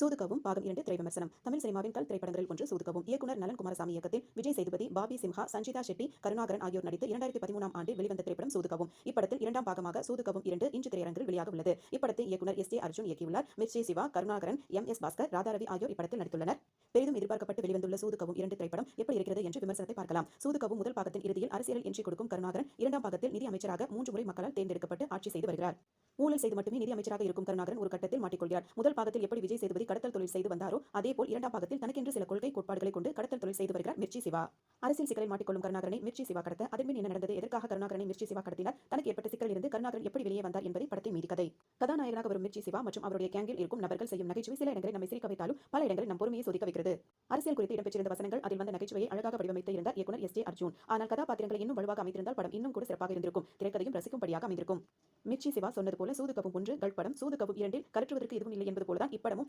சூதுகவும் பாகம் இரண்டு திரை விமர்சனம். தமிழ் சினிமாவின் கல் திரைப்படங்களில் ஒன்று சூதுகவும். இயக்குனர் நலன் குமாரசாமி இயக்கத்தில் விஜய் சேதுபதி பாபி சிம்ஹா சஞ்சிதா ஷெட்டி கருணாகரன் ஆகியோர் நடித்து இரண்டாயிரத்தி பதிமூணாம் ஆண்டில் வெளிவந்த திரைப்படம் சூதுகவும். இப்படத்தில் இரண்டாம் பாகமாக சூதுகவும் இரண்டு இன்று திரையரங்கில் வெளியாக உள்ளது. இப்படத்தை இயக்குனர் எஸ். ஏ அர்ஜுன் இயக்கியுள்ளார். மிர்ச்சி சிவா கருணாகரன் எம். எஸ். பாஸ்கர் ராதாரவி ஆகியோர் இப்படத்தில் நடித்துள்ளனர். பெரிதும் எதிர்பார்க்கப்பட்டு வெளிவந்துள்ள சூதுகவும் இரண்டு திரைப்படம் எப்படி இருக்கிறது என்று விமர்சனத்தை பார்க்கலாம். சூதுகவும் முதல் பாகத்தின் இறுதியில் அரசியலில் என்ட்ரி கொடுக்கும் கருணாகரன் இரண்டாம் பாகத்தில் நிதி அமைச்சராக மூன்று முறை மக்களால் தேர்ந்தெடுக்கப்பட்டு ஆட்சி செய்து வருகிறார். ஊழல் செய்து மட்டுமே நிதி அமைச்சராக இருக்கும் கருணாகரன் ஒரு கட்டத்தில் மாட்டிக்கொள்கிறார். முதல் பாகத்தில் எப்படி விஜய் சேதுபதி கடத்தல் தொழில் செய்து வந்தாரோ அதேபோல் இரண்டாம் பாகத்தில் தனக்கென்று சில கொள்கை கோட்பாடுகளை கொண்டு கடத்தல் தொழில் செய்து வருகிறார் மிர்ச்சி சிவா. அரசியல் சிக்கலில் மாட்டிக்கொள்ளும் கருணாகரனை மிர்ச்சி சிவா கடத்த அதன்பின் என்ன நடந்தது? எதற்காக கருணாகரனை மிர்ச்சி சிவா கடத்தினார்? தனக்கு ஏற்பட்ட சிக்கலில் இருந்து கருணாகரன் எப்படி வெளியே வந்தார் என்பதை படத்தை மீறி கதை கதாநாயகனாக வரும் மிர்ச்சி சிவா மற்றும் அவருடைய கேங்கில் இருக்கும் நபர்கள் செய்யும் நகைச்சுவை சில இடங்களை நம்மை சிரிக்க வைத்தாலும் பல இடங்களில் நம் பொறுமையை சோதிக்க வைக்கிறது. அரசியல் குறித்து இடம்பெற்றிருந்த வசனங்கள் அதில் வந்த நகைச்சுவையை அழகாக வடிவமைத்து இருந்தார் இயக்குனர் எஸ். ஜே. அர்ஜுன். ஆனால் கதாபாத்திரங்களை இன்னும் வலுவாக அமைத்திருந்தால் படம் இன்னும் கூட சிறப்பாக இருந்திருக்கும். திரைக்கதையும் ரசிக்கும்படியாக அமைந்திருக்கும். மிர்ச்சி சிவா சொன்னது போல சூது சூதுகவும் ஒன்று கல்படம் படம் சூதுகவும் இரண்டில் கருற்றுவதற்கு எதுவும் இல்லை என்பது போலதான் இப்படமும்